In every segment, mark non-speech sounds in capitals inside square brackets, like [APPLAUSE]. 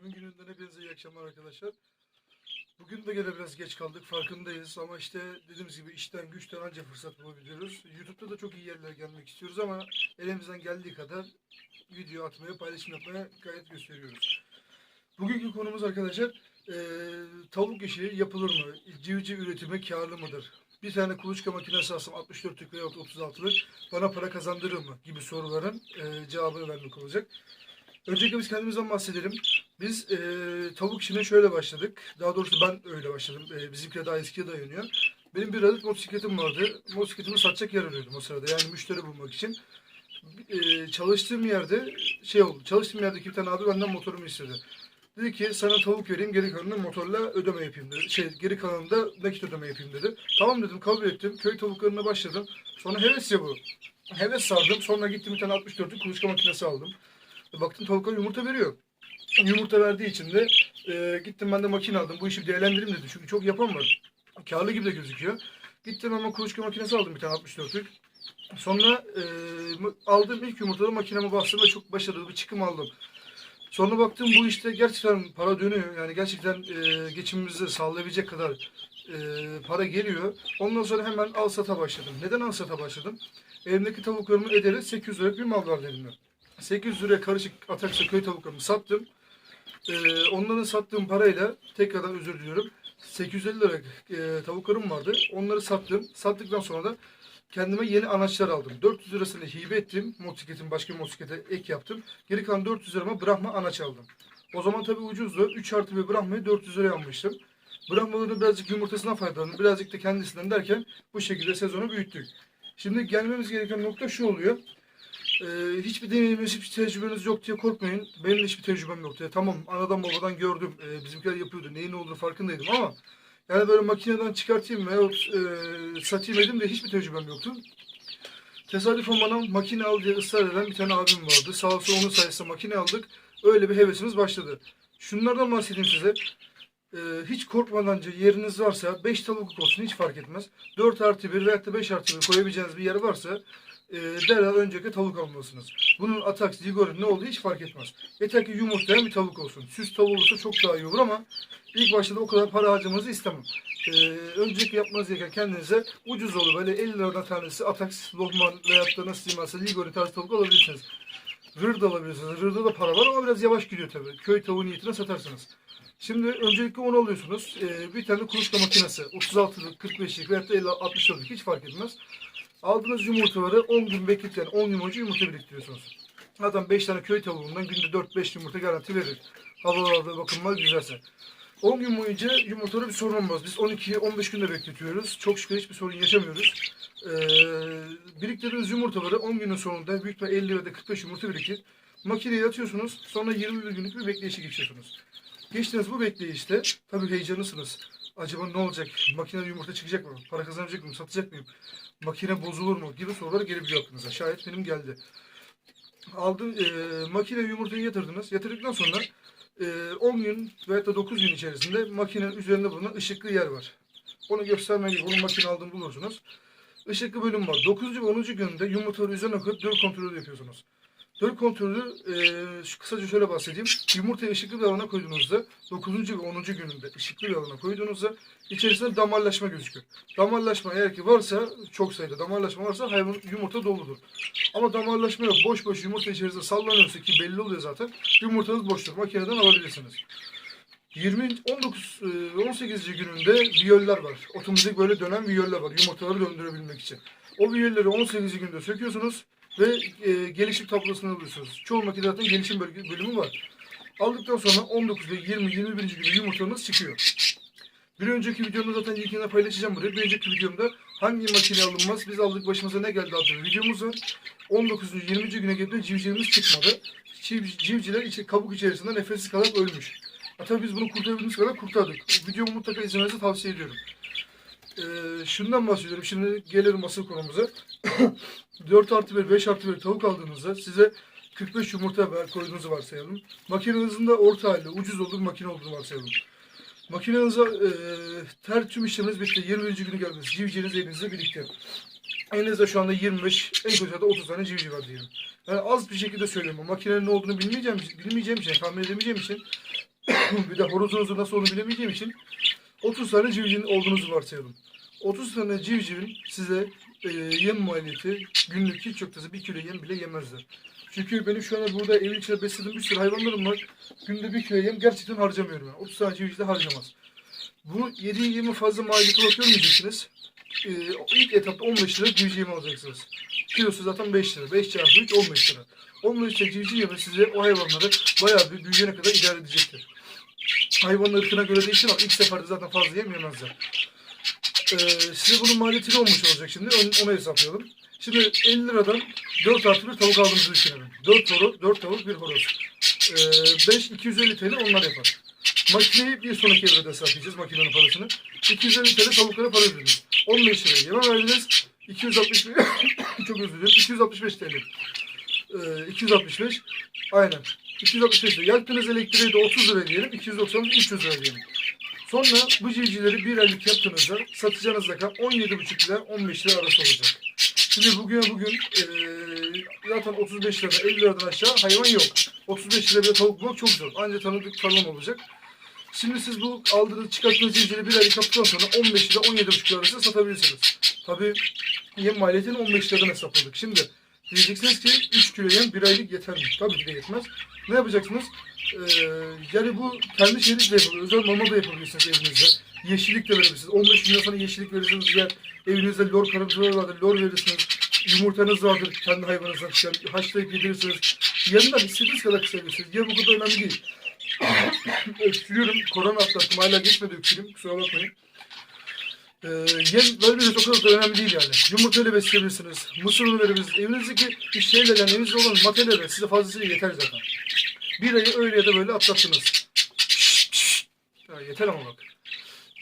Emin gününden hepinize iyi akşamlar arkadaşlar. Bugün de gene biraz geç kaldık farkındayız ama işte dediğimiz gibi işten güçten anca fırsat bulabiliyoruz. YouTube'da da çok iyi yerlere gelmek istiyoruz ama elimizden geldiği kadar video atmaya, paylaşım yapmaya gayet gösteriyoruz. Bugünkü konumuz arkadaşlar eee, tavuk işi yapılır mı? Civciv üretimi karlı mıdır? Bir tane kuluçka makinesi alsam 64'lük veya 36'lık bana para kazandırır mı? gibi soruların eee, cevabını vermek olacak. Öncelikle biz kendimizden bahsedelim. Biz eee, tavuk işine şöyle başladık. Daha doğrusu ben öyle başladım. Eee bizimkiler daha eskiye dayanıyor. Benim bir adet motosikletim vardı. Motosikletimi satacak yer arıyordum o sırada. Yani müşteri bulmak için. Eee, çalıştığım yerde şey oldu. Çalıştığım yerdeki bir tane abi benden motorumu istedi. Dedi ki sana tavuk vereyim geri kalanını motorla ödeme yapayım dedi. Şey geri kalanını da nakit ödeme yapayım dedi. Tamam dedim kabul ettim. Köy tavuklarına başladım. Sonra heves ya bu. Heves sardım. Sonra gittim bir tane 64'lük kuluçka makinesi aldım. Baktım tavuklar yumurta veriyor. Yumurta verdiği için de e, gittim ben de makine aldım. Bu işi bir değerlendireyim dedi. Çünkü çok yapan var. Karlı gibi de gözüküyor. Gittim hemen kuluçka makinesi aldım bir tane 64'lük. Sonra e, aldığım ilk yumurtada makineme bastım ve çok başarılı bir çıkım aldım. Sonra baktım bu işte gerçekten para dönüyor. Yani gerçekten e, geçimimizi sağlayabilecek kadar e, para geliyor. Ondan sonra hemen al sata başladım. Neden al sata başladım? Elimdeki tavuklarımın ederi 800 liralık bir mal vardı elimde. 800 liraya karışık ataksa köy tavuklarımı sattım. Ee, onların sattığım parayla tekrardan özür diliyorum. 850 lira e, tavuklarım vardı. Onları sattım. Sattıktan sonra da kendime yeni anaçlar aldım. 400 lirasını hibe ettim. Motosikletin başka bir motosiklete ek yaptım. Geri kalan 400 lirama Brahma anaç aldım. O zaman tabii ucuzdu. 3 artı bir Brahma'yı 400 liraya almıştım. Brahmaların birazcık yumurtasından faydalandım. Birazcık da kendisinden derken bu şekilde sezonu büyüttük. Şimdi gelmemiz gereken nokta şu oluyor. Ee, hiçbir deneyiminiz, hiçbir tecrübeniz yok diye korkmayın. Benim de hiçbir tecrübem yok diye. Tamam anadan babadan gördüm. Ee, bizimkiler yapıyordu. Neyin ne olduğunu farkındaydım ama yani böyle makineden çıkartayım veyahut e, satayım edim de hiçbir tecrübem yoktu. Tesadüfen bana makine al diye ısrar eden bir tane abim vardı. Sağ olsun onun sayesinde makine aldık. Öyle bir hevesimiz başladı. Şunlardan bahsedeyim size. Ee, hiç korkmadan yeriniz varsa 5 tavuk olsun hiç fark etmez. 4 artı 1 veyahut da 5 artı 1 koyabileceğiniz bir yer varsa e, derhal önceki tavuk almalısınız. Bunun Atax, Ligor ne olduğu hiç fark etmez. Yeter ki yumurtlayan bir tavuk olsun. Süs tavuğu olursa çok daha iyi olur ama ilk başta da o kadar para harcamanızı istemem. E, öncelikle yapmanız gereken kendinize ucuz olur. Böyle 50 liradan tanesi Atax, Lohman veyahut da nasıl diyeyim aslında Ligor tarzı tavuk alabilirsiniz. Rır alabilirsiniz. Rırda da para var ama biraz yavaş gidiyor tabii. Köy tavuğu niyetine satarsınız. Şimdi öncelikle onu alıyorsunuz. Ee, bir tane kuluçka makinesi. 36'lık, 45'lik veyahut da 50, 64'lük hiç fark etmez. Aldığınız yumurtaları 10 gün bekletirken 10 gün boyunca yumurta biriktiriyorsunuz. Zaten 5 tane köy tavuğundan günde 4-5 yumurta garanti verir. Havalarda bakımlar güzelse. 10 gün boyunca yumurtada bir sorun olmaz. Biz 12-15 günde bekletiyoruz. Çok şükür hiçbir sorun yaşamıyoruz. Ee, biriktirdiğiniz yumurtaları 10 günün sonunda büyük ihtimalle 50 ya da 45 yumurta birikir. Makineye atıyorsunuz. Sonra 21 günlük bir bekleyişe geçiyorsunuz. Geçtiğiniz bu bekleyişte tabii heyecanlısınız. Acaba ne olacak? Makineden yumurta çıkacak mı? Para kazanacak mıyım? Satacak mıyım? Makine bozulur mu? Gibi sorular gelebiliyor aklınıza. Şayet benim geldi. Aldım, e, makine yumurtayı yatırdınız. Yatırdıktan sonra e, 10 gün veya da 9 gün içerisinde makinenin üzerinde bulunan ışıklı yer var. Onu göstermeye gibi bunun makine aldığını bulursunuz. Işıklı bölüm var. 9. ve 10. günde yumurtaları üzerine koyup döl kontrolü yapıyorsunuz. Döl kontrolü e, şu kısaca şöyle bahsedeyim. Yumurtayı ışıklı bir alana koyduğunuzda 9. ve 10. gününde ışıklı bir alana koyduğunuzda içerisinde damarlaşma gözüküyor. Damarlaşma eğer ki varsa çok sayıda damarlaşma varsa hayvan yumurta doludur. Ama damarlaşma yok. Boş boş yumurta içerisinde sallanıyorsa ki belli oluyor zaten. Yumurtanız boştur. Makineden alabilirsiniz. 20 19 e, 18. gününde viyoller var. Otomatik böyle dönen viyoller var yumurtaları döndürebilmek için. O viyolleri 18. günde söküyorsunuz ve e, gelişim tablosunu alıyorsunuz. Çoğu makinede zaten gelişim bölümü var. Aldıktan sonra 19 ve 20 21. günde yumurtanız çıkıyor. Bir önceki videomda zaten linkini paylaşacağım buraya. Bir önceki videomda hangi makine alınmaz, biz aldık başımıza ne geldi adlı videomuz var. 19. 20. güne geldiğinde civcivimiz çıkmadı. Civ, civciler içi, kabuk içerisinde nefessiz kalarak ölmüş. Ha, tabii biz bunu kurtarabildiğimiz kadar kurtardık. Videomu mutlaka izlemenizi tavsiye ediyorum. Ee, şundan bahsediyorum. Şimdi gelelim asıl konumuza. [COUGHS] 4 artı 1, 5 artı 1 tavuk aldığınızda size 45 yumurta ver, koyduğunuzu varsayalım. Makinenizin de orta halde ucuz olduğu makine olduğunu varsayalım. Makinenize e, ter tüm işleminiz bitti. 20. günü geldiniz. Civciviniz elinizde birikti. Elinizde şu anda 25, en kötü de 30 tane civciv var diyelim. Yani az bir şekilde söylüyorum. Makinenin ne olduğunu bilmeyeceğim, bilmeyeceğim için, tahmin edemeyeceğim için [COUGHS] bir de horozunuzun nasıl olduğunu bilemeyeceğim için 30 tane civcivin olduğunuzu varsayalım. 30 tane civcivin size e, yem maliyeti günlük hiç yoksa bir kilo yem bile yemezler. Çünkü benim şu anda burada evin içinde beslediğim bir sürü hayvanlarım var. Günde bir kilo yem gerçekten harcamıyorum. Yani. 30 tane civciv de harcamaz. Bu yediği yemin fazla maliyeti olarak görmeyeceksiniz. Ee, ilk etapta 15 lira civciv yemi alacaksınız. Kilosu zaten 5 lira. 5 çarpı 3 15 lira. 15 lira civciv yemi size o hayvanları bayağı bir büyüyene kadar idare edecektir. Hayvanın ırkına göre değişir ama ilk seferde zaten fazla yem yemezler. Ee, size bunun maliyeti ne olmuş olacak şimdi? Onu, onu hesaplayalım. Şimdi 50 liradan 4 artı bir tavuk aldığımızı düşünelim. 4 horoz, 4 tavuk, 1 horoz. Ee, 5, 250 TL onlar yapar. Makineyi bir sonraki evrede hesaplayacağız makinenin parasını. 250 TL tavuklara para ödediniz. 15 liraya yeme verdiniz. 265 [COUGHS] çok özür dilerim. 265 TL. Ee, 265 aynen. 265 lira. Yaktığınız elektriği de 30 lira diyelim. 290 300 lira diyelim. Sonra bu civcivleri bir aylık yaptığınızda satacağınız rakam 17,5 lira 15 lira arası olacak. Şimdi bugün bugün eee zaten 35 liradan 50 liradan aşağı hayvan yok. 35 lira bir tavuk bulmak çok zor. Ancak tanıdık tarlam olacak. Şimdi siz bu aldığınız çıkarttığınız zinciri bir aylık yaptıktan sonra 15 lira 17,5 lira arasında satabilirsiniz. Tabii yem maliyetini 15 liradan hesapladık. Şimdi diyeceksiniz ki 3 kilo yem bir aylık yeter mi? Tabii ki de yetmez. Ne yapacaksınız? Ee, yani bu kendi şeyiniz de yapabilir. Özel mama da yapabilirsiniz evinizde. Yeşillik de verebilirsiniz. 15 gün sonra yeşillik verirsiniz. Ya evinizde lor karıncaları vardır. Lor verirsiniz. Yumurtanız vardır. Kendi hayvanınızdan çıkan. Haşlayıp yedirirsiniz. Yanından istediğiniz kadar kısabilirsiniz. Yer bu kadar önemli değil. [COUGHS] öksürüyorum. Korona atlattım. Hala geçmedi öksürüğüm. Kusura bakmayın. Ee, yem vermeniz o kadar da önemli değil yani. Yumurtayla besleyebilirsiniz. Mısır unu verebilirsiniz. Evinizdeki bir şeyle yani evinizde olan materyaller size fazlasıyla yeter zaten. Bir ayı öyle ya da böyle atlattınız. Ya yeter ama bak.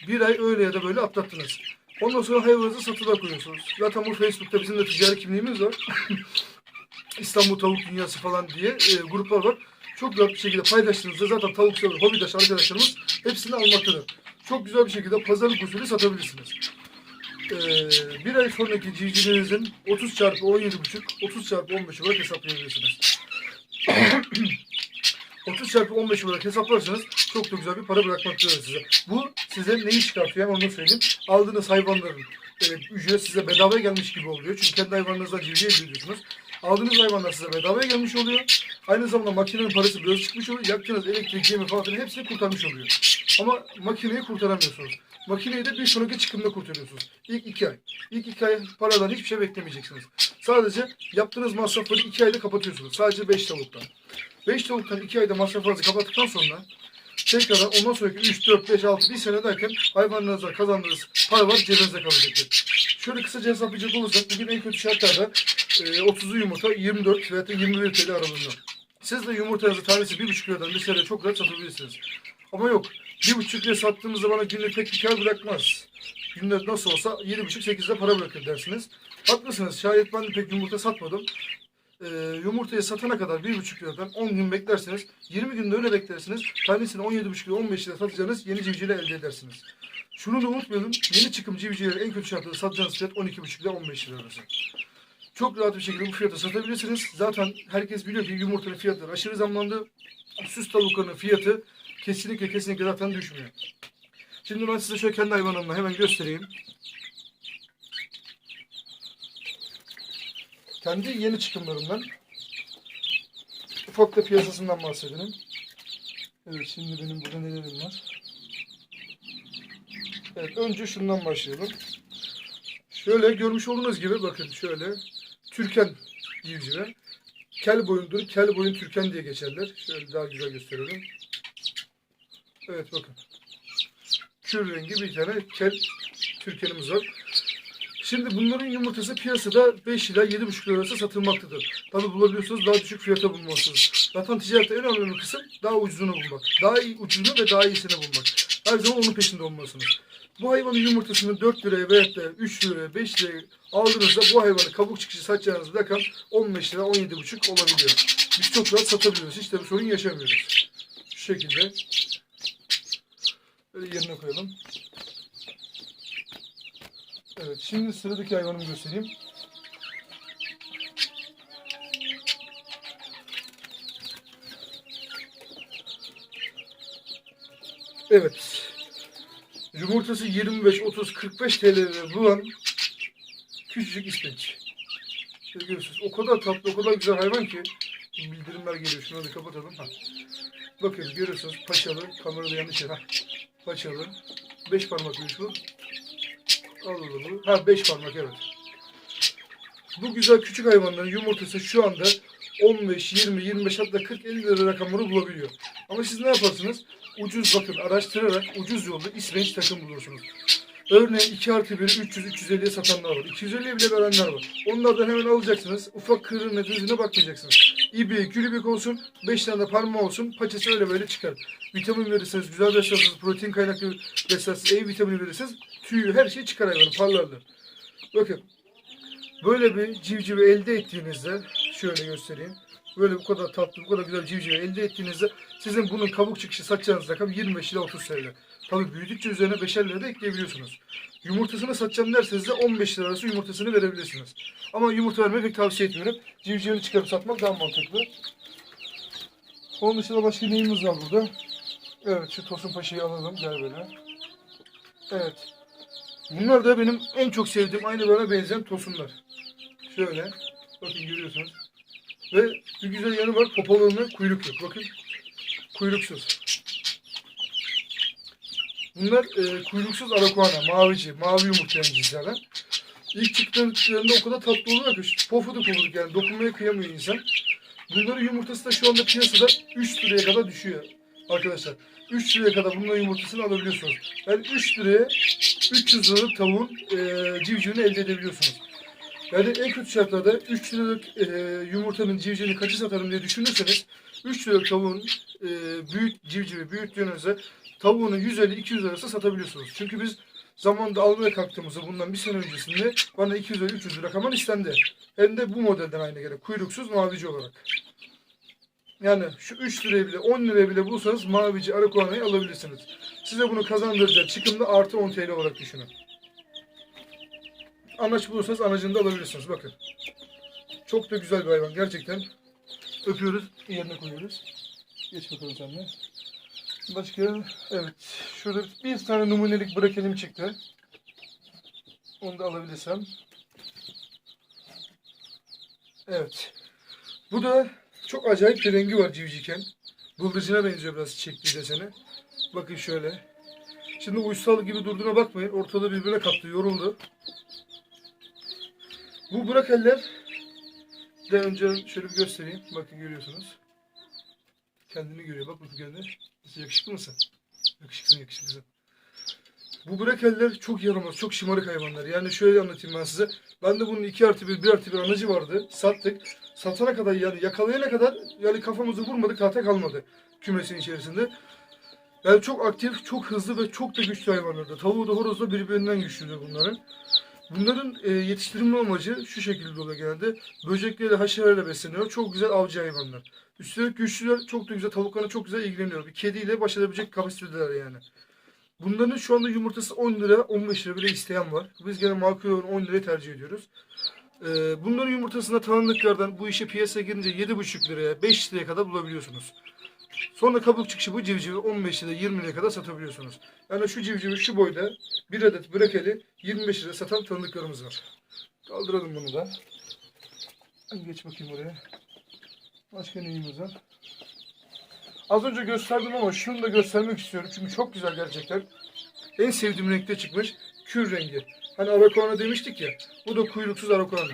Bir ay öyle ya da böyle atlattınız. Ondan sonra hayvanınızı satılığa koyuyorsunuz. Zaten bu Facebook'ta bizim de ticari kimliğimiz var. [LAUGHS] İstanbul Tavuk Dünyası falan diye e, gruplar var. Çok rahat bir şekilde paylaştığınızda zaten tavuk sever, hobidaş arkadaşlarımız hepsini almaktadır. Çok güzel bir şekilde pazarlık usulü satabilirsiniz. Ee, bir ay sonraki civcivlerinizin 30 çarpı 17,5, 30 çarpı 15 olarak hesaplayabilirsiniz. [COUGHS] 30 çarpı 15 olarak hesaplarsanız çok da güzel bir para bırakmaktadır size. Bu size neyi çıkartıyor onu söyleyeyim. Aldığınız hayvanların e, ücret size bedavaya gelmiş gibi oluyor. Çünkü kendi hayvanınızdan civciv ediyorsunuz. Aldığınız hayvanlar size bedavaya gelmiş oluyor. Aynı zamanda makinenin parası biraz çıkmış oluyor. Yaktığınız elektrik, yemi falan hepsini kurtarmış oluyor. Ama makineyi kurtaramıyorsunuz. Makineyi de bir sonraki çıkımda kurtarıyorsunuz. İlk iki ay. İlk iki ay paradan hiçbir şey beklemeyeceksiniz. Sadece yaptığınız masrafları iki ayda kapatıyorsunuz. Sadece beş tavuktan. 5 tavuktan 2 ayda masraflarınızı kapattıktan sonra tekrardan ondan sonraki 3, 4, 5, 6, 1 sene derken hayvanlarınızdan kazandığınız para var cebinizde kalacaktır. Şöyle kısaca hesaplayacak olursak bugün en kötü şartlarda e, 30'lu yumurta 24 veya da 21 TL aralığında. Siz de yumurtanızı tanesi 1,5 liradan dışarıya çok rahat satabilirsiniz. Ama yok 1,5 liraya sattığımızda bana günlük pek bir kar bırakmaz. Günde nasıl olsa 7,5-8'de para bırakır dersiniz. Haklısınız şayet ben de pek yumurta satmadım e, yumurtayı satana kadar 1,5 liradan 10 gün beklerseniz 20 günde öyle beklersiniz. Tanesini 17,5 lira 15 lira satacağınız yeni civcivler elde edersiniz. Şunu da unutmayalım. Yeni çıkım civcivleri en kötü şartlarda satacağınız fiyat 12,5 lira 15 lira arası. Çok rahat bir şekilde bu fiyata satabilirsiniz. Zaten herkes biliyor ki yumurtanın fiyatları aşırı zamlandı. Süs tavuklarının fiyatı kesinlikle kesinlikle zaten düşmüyor. Şimdi ben size şöyle kendi hayvanımla hemen göstereyim. Kendi yeni çıkımlarımdan ufak da piyasasından bahsedelim. Evet şimdi benim burada nelerim var. Evet önce şundan başlayalım. Şöyle görmüş olduğunuz gibi bakın şöyle Türken civcive. Kel boyundur. Kel boyun Türken diye geçerler. Şöyle daha güzel gösterelim. Evet bakın. Kür rengi bir tane kel Türkenimiz var. Şimdi bunların yumurtası piyasada 5 ila 7,5 lira satılmaktadır. Tabi bulabiliyorsunuz daha düşük fiyata bulmalısınız. Zaten ticarette en önemli kısım daha ucuzunu bulmak. Daha iyi ucuzunu ve daha iyisini bulmak. Her zaman onun peşinde olmalısınız. Bu hayvanın yumurtasını 4 liraya veya da 3 liraya 5 liraya aldığınızda bu hayvanı kabuk çıkışı satacağınız rakam 15 lira 17,5 olabiliyor. Biz çok rahat satabiliyoruz. Hiç de bir sorun yaşamıyoruz. Şu şekilde. Böyle yerine koyalım. Evet, şimdi sıradaki hayvanımı göstereyim. Evet. Yumurtası 25, 30, 45 TL'de bulan küçücük ispenç. Şöyle görüyorsunuz. O kadar tatlı, o kadar güzel hayvan ki. Bildirimler geliyor. Şunu da kapatalım. Ha. Bakın görüyorsunuz paçalı. Kamerada yanlış yer. Paçalı. 5 parmaklıymış bu. Bunu. Ha 5 parmak evet. Bu güzel küçük hayvanların yumurtası şu anda 15, 20, 25 hatta 40, 50 lira rakamları bulabiliyor. Ama siz ne yaparsınız? Ucuz bakın araştırarak ucuz yolda ispenç takım bulursunuz. Örneğin 2 artı 1 300 350'ye satanlar var. 250'ye bile verenler var. Onlardan hemen alacaksınız. Ufak kırığına düzüne bakmayacaksınız. İbik, gülübük olsun, 5 tane de parmağı olsun, paçası öyle böyle çıkar. Vitamin verirseniz, güzel beslerseniz, protein kaynaklı beslerseniz, E vitamini verirseniz, tüyü her şey çıkar hayvanın, parlarlar. Bakın, böyle bir civcivi elde ettiğinizde, şöyle göstereyim. Böyle bu kadar tatlı, bu kadar güzel civcivi elde ettiğinizde sizin bunun kabuk çıkışı satacağınız rakam 25 ila 30 TL. Tabii büyüdükçe üzerine 5'er lira da ekleyebiliyorsunuz. Yumurtasını satacağım derseniz de 15 lira arası yumurtasını verebilirsiniz. Ama yumurta vermeyi pek tavsiye etmiyorum. Civcivini çıkarıp satmak daha mantıklı. Onun dışında başka neyimiz var burada? Evet şu Tosun Paşa'yı alalım. Gel böyle. Evet. Bunlar da benim en çok sevdiğim aynı bana benzeyen tosunlar. Şöyle. Bakın görüyorsunuz. Ve bir güzel yanı var. Popolarında kuyruk yok. Bakın. Kuyruksuz. Bunlar e, kuyruksuz arakuana, mavici, mavi yumurtlayan cinslerden. İlk çıktıklarında o kadar tatlı oluyor ki pofuduk pofuduk yani dokunmaya kıyamıyor insan. Bunların yumurtası da şu anda piyasada 3 liraya kadar düşüyor arkadaşlar. 3 liraya kadar bunların yumurtasını alabiliyorsunuz. Yani 3 liraya 300 liralık tavuğun e, civcivini elde edebiliyorsunuz. Yani en kötü şartlarda 3 liralık e, yumurtanın civcivini kaçı satarım diye düşünürseniz 3 liralık tavuğun e, büyük civcivi büyüttüğünüzde tavuğunu 150-200 arası satabiliyorsunuz. Çünkü biz zamanında almaya kalktığımızda bundan bir sene öncesinde bana 200-300 rakamlar istendi. Hem de bu modelden aynı gene kuyruksuz mavici olarak. Yani şu 3 liraya bile 10 liraya bile bulsanız mavici arakuanayı alabilirsiniz. Size bunu kazandıracak çıkımda artı 10 TL olarak düşünün. Anaç bulursanız anacını da alabilirsiniz. Bakın. Çok da güzel bir hayvan gerçekten. Öpüyoruz. Yerine koyuyoruz. Geç bakalım sen de. Başka evet. Şurada bir tane numunelik brakenim çıktı. Onu da alabilirsem. Evet. Bu da çok acayip bir rengi var civciken. Bıldırcına benziyor biraz çektiği deseni. Bakın şöyle. Şimdi uysal gibi durduğuna bakmayın. Ortalığı birbirine kattı. Yoruldu. Bu brakeller de önce şöyle bir göstereyim. Bakın görüyorsunuz. Kendini görüyor. Bak bu kendine. Yakışıklı mısın? Yakışıklısın yakışıklısın. Bu brakeller çok yaramaz, çok şımarık hayvanlar. Yani şöyle anlatayım ben size. Ben de bunun 2 artı 1, 1 artı 1 anacı vardı. Sattık. Satana kadar yani yakalayana kadar yani kafamızı vurmadık tahta kalmadı kümesin içerisinde. Yani çok aktif, çok hızlı ve çok da güçlü hayvanlardı. Tavuğu da horozu da birbirinden güçlüdür bunların. Bunların e, yetiştirilme amacı şu şekilde oluyor genelde. Böceklerle, haşerelerle besleniyor. Çok güzel avcı hayvanlar. Üstelik güçlüler çok da güzel, tavuklarına çok güzel ilgileniyor. Bir kediyle baş edebilecek kapasitedeler yani. Bunların şu anda yumurtası 10 lira, 15 lira bile isteyen var. Biz gene makul olan 10 liraya tercih ediyoruz. Ee, bunların yumurtasında tanındıklardan bu işe piyasaya girince 7,5 liraya, 5 liraya kadar bulabiliyorsunuz. Sonra kabuk çıkışı bu civcivi 15 lira, 20 liraya kadar satabiliyorsunuz. Yani şu civcivi şu boyda bir adet bırakeli 25 lira satan tanıdıklarımız var. Kaldıralım bunu da. Geç bakayım oraya. Başka neyimiz var? Az önce gösterdim ama şunu da göstermek istiyorum. Çünkü çok güzel gerçekten. En sevdiğim renkte çıkmış. Kür rengi. Hani arakuana demiştik ya. Bu da kuyruksuz arakuana.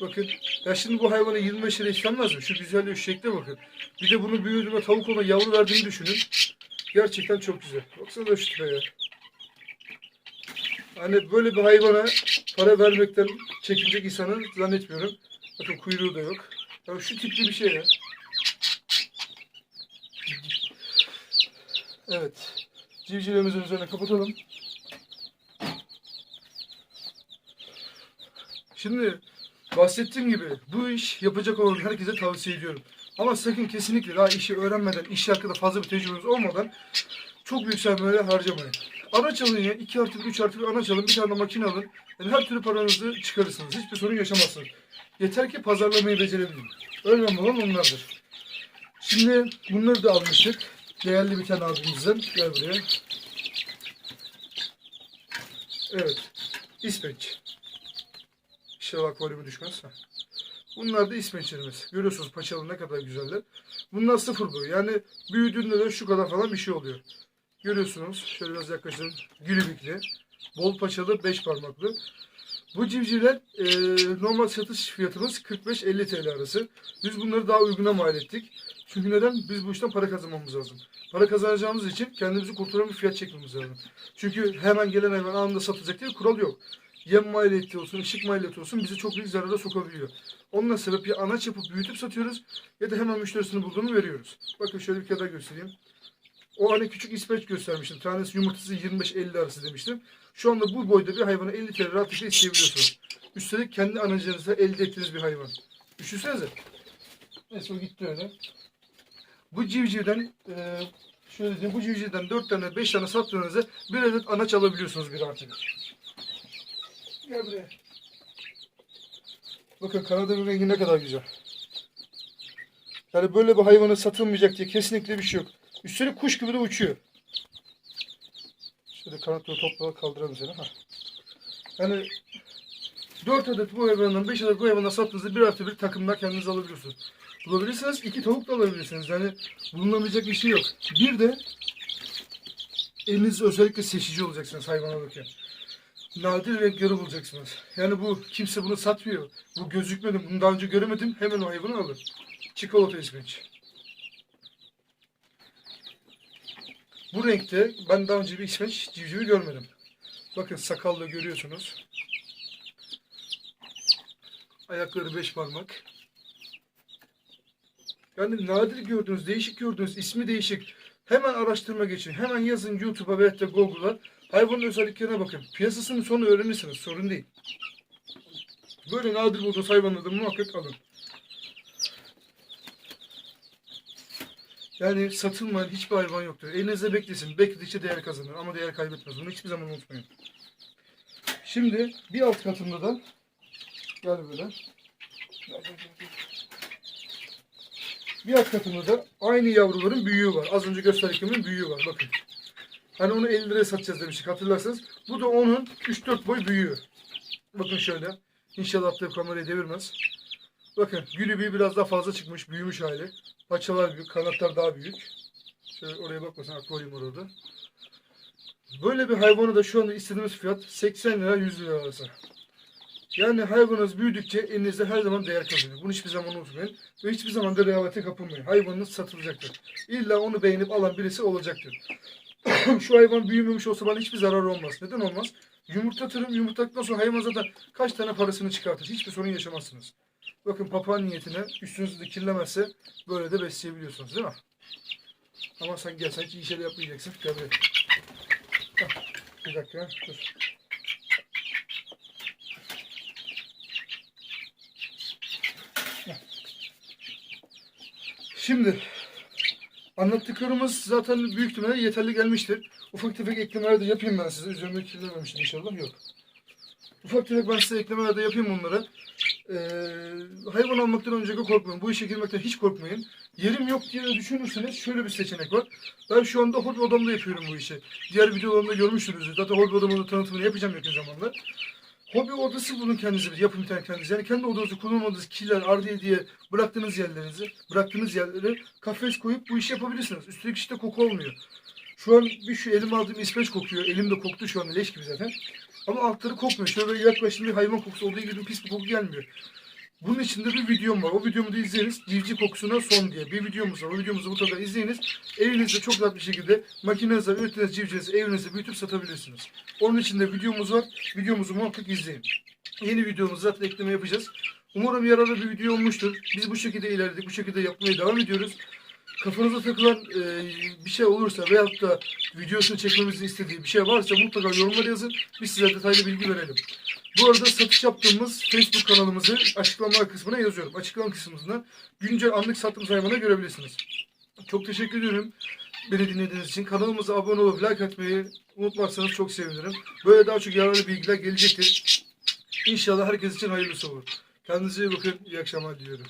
Bakın. Ya şimdi bu hayvana 25 lira istenmez mi? Şu güzelliği, şu şekle bakın. Bir de bunu büyüdüğünde tavuk ona yavru verdiğini düşünün. Gerçekten çok güzel. Baksana şu tipe ya. Hani böyle bir hayvana para vermekten çekinecek insanı zannetmiyorum. Bakın kuyruğu da yok. Ya şu tipli bir şey ya. Evet. Civcivlerimizin üzerine kapatalım. Şimdi bahsettiğim gibi bu iş yapacak olan herkese tavsiye ediyorum. Ama sakın kesinlikle daha işi öğrenmeden, iş hakkında fazla bir tecrübeniz olmadan çok büyük sermayeler harcamayın. Araç alın ya. 2 artı 1, 3 artı 1 araç alın. Bir tane makine alın. Yani her türlü paranızı çıkarırsınız. Hiçbir sorun yaşamazsınız. Yeter ki pazarlamayı becerebilin. Önemli olan onlardır. Şimdi bunları da almıştık. Değerli bir tane abimizden. Gel buraya. Evet. İsveç. İnşallah akvaryumu düşmez. Ha. Bunlar da İsveçlerimiz. Görüyorsunuz paçalı ne kadar güzeller. Bunlar sıfır boyu. Yani büyüdüğünde de şu kadar falan bir şey oluyor. Görüyorsunuz. Şöyle biraz yaklaşın. Gülübükli. Bol paçalı 5 parmaklı. Bu civcivler e, normal satış fiyatımız 45-50 TL arası. Biz bunları daha uyguna mal ettik. Çünkü neden? Biz bu işten para kazanmamız lazım. Para kazanacağımız için kendimizi kurtaran bir fiyat çekmemiz lazım. Çünkü hemen gelen hayvan anında satılacak diye kural yok. Yem maliyeti olsun, ışık maliyeti olsun bizi çok büyük zarara sokabiliyor. Onunla sebep ya anaç yapıp büyütüp satıyoruz ya da hemen müşterisini bulduğunu veriyoruz. Bakın şöyle bir kere daha göstereyim. O hani küçük ispeç göstermiştim. Tanesi yumurtası 25-50 arası demiştim. Şu anda bu boyda bir hayvana 50 TL rahatlıkla isteyebiliyorsunuz. Üstelik kendi anacınızda elde ettiğiniz bir hayvan. Düşünsenize. Neyse o gitti öyle. Bu civcivden e, şöyle diyeyim bu civcivden 4 tane 5 tane sattığınızda bir adet anaç alabiliyorsunuz bir artı. Gel buraya. Bakın kanadının rengi ne kadar güzel. Yani böyle bir hayvanı satılmayacak diye kesinlikle bir şey yok. Üstelik kuş gibi de uçuyor. Şöyle kanatları topla kaldıralım seni. Ha. Yani 4 adet bu hayvandan 5 adet bu hayvandan sattığınızda bir artı bir takımda kendiniz alabiliyorsunuz. Bulabilirseniz iki tavuk da alabilirsiniz. Yani bulunamayacak bir şey yok. Bir de eliniz özellikle seçici olacaksınız hayvan alırken. Nadir renkleri bulacaksınız. Yani bu kimse bunu satmıyor. Bu gözükmedi. Bunu daha önce göremedim. Hemen o hayvanı alır. Çikolata ispenç. Bu renkte ben daha önce bir ispenç civcivi görmedim. Bakın sakallı görüyorsunuz. Ayakları beş parmak. Yani nadir gördüğünüz, değişik gördüğünüz, ismi değişik. Hemen araştırma geçin. Hemen yazın YouTube'a veya Google'a. Hayvanın özelliklerine bakın. Piyasasını sonra öğrenirsiniz. Sorun değil. Böyle nadir bulduğunuz hayvanları da muhakkak alın. Yani satılmayan hiçbir hayvan yoktur. Elinizde beklesin. Bekledikçe değer kazanır ama değer kaybetmez. Bunu hiçbir zaman unutmayın. Şimdi bir alt katında da gel böyle. Bir alt katında da aynı yavruların büyüğü var. Az önce gösterdiklerimizin büyüğü var. Bakın. Hani onu 50 liraya satacağız demiştik hatırlarsanız. Bu da onun 3-4 boy büyüğü. Bakın şöyle. İnşallah attığım kamerayı devirmez. Bakın gülübüğü biraz daha fazla çıkmış. Büyümüş hali. Paçalar büyük. Kanatlar daha büyük. Şöyle oraya bakmasın. Akvaryum var orada. Böyle bir hayvanı da şu anda istediğimiz fiyat 80 lira 100 lira arası. Yani hayvanınız büyüdükçe elinizde her zaman değer kazanıyor. Bunu hiçbir zaman unutmayın. Ve hiçbir zaman da rehavete kapılmayın. Hayvanınız satılacaktır. İlla onu beğenip alan birisi olacaktır. [COUGHS] Şu hayvan büyümemiş olsa bana hiçbir zarar olmaz. Neden olmaz? Yumurtlatırım. Yumurtladıktan sonra hayvan zaten kaç tane parasını çıkartır. Hiçbir sorun yaşamazsınız. Bakın papağan niyetine üstünüzü de kirlemezse böyle de besleyebiliyorsunuz değil mi? Ama sen gel sen hiç iyi şeyler yapmayacaksın. Buraya. Hah, Bir dakika dur. Şimdi anlattıklarımız zaten büyük ihtimalle yeterli gelmiştir. Ufak tefek eklemeler de yapayım ben size. Üzerime kirlememiştir inşallah. Yok. Ufak tefek ben size eklemeler de yapayım onlara. Ee, hayvan almaktan önce korkmayın. Bu işe girmekten hiç korkmayın. Yerim yok diye düşünürseniz şöyle bir seçenek var. Ben şu anda hobi odamda yapıyorum bu işi. Diğer videolarımda görmüşsünüzdür. Zaten hobi odamın da tanıtımını yapacağım yakın zamanda. Hobi odası bulun kendinize yapın bir tane kendinize. Yani kendi odanızı kullanmadığınız kiler, ardiye diye bıraktığınız yerlerinizi, bıraktığınız yerlere kafes koyup bu işi yapabilirsiniz. Üstelik işte koku olmuyor. Şu an bir şu elime aldığım ispeç kokuyor. Elim de koktu şu an leş gibi zaten. Ama altları kokmuyor. Şöyle yaklaştım bir hayvan kokusu olduğu gibi pis bir koku gelmiyor. Bunun içinde bir videom var. O videomu da izleyiniz. Civciv kokusuna son diye bir videomuz var. O videomuzu mutlaka izleyiniz. Evinizde çok rahat bir şekilde makinenizle ürettiğiniz civcivinizi evinizde büyütüp satabilirsiniz. Onun için de videomuz var. Videomuzu muhakkak izleyin. Yeni videomuzu zaten ekleme yapacağız. Umarım yararlı bir video olmuştur. Biz bu şekilde ilerledik. Bu şekilde yapmaya devam ediyoruz. Kafanıza takılan e, bir şey olursa veyahut da videosunu çekmemizi istediği bir şey varsa mutlaka yorumlara yazın. Biz size detaylı bilgi verelim. Bu arada satış yaptığımız Facebook kanalımızı açıklama kısmına yazıyorum. Açıklama kısmından güncel anlık sattığımız hayvanı görebilirsiniz. Çok teşekkür ediyorum beni dinlediğiniz için. Kanalımıza abone olup like atmayı unutmazsanız çok sevinirim. Böyle daha çok yararlı bilgiler gelecektir. İnşallah herkes için hayırlısı olur. Kendinize iyi bakın. İyi akşamlar diliyorum.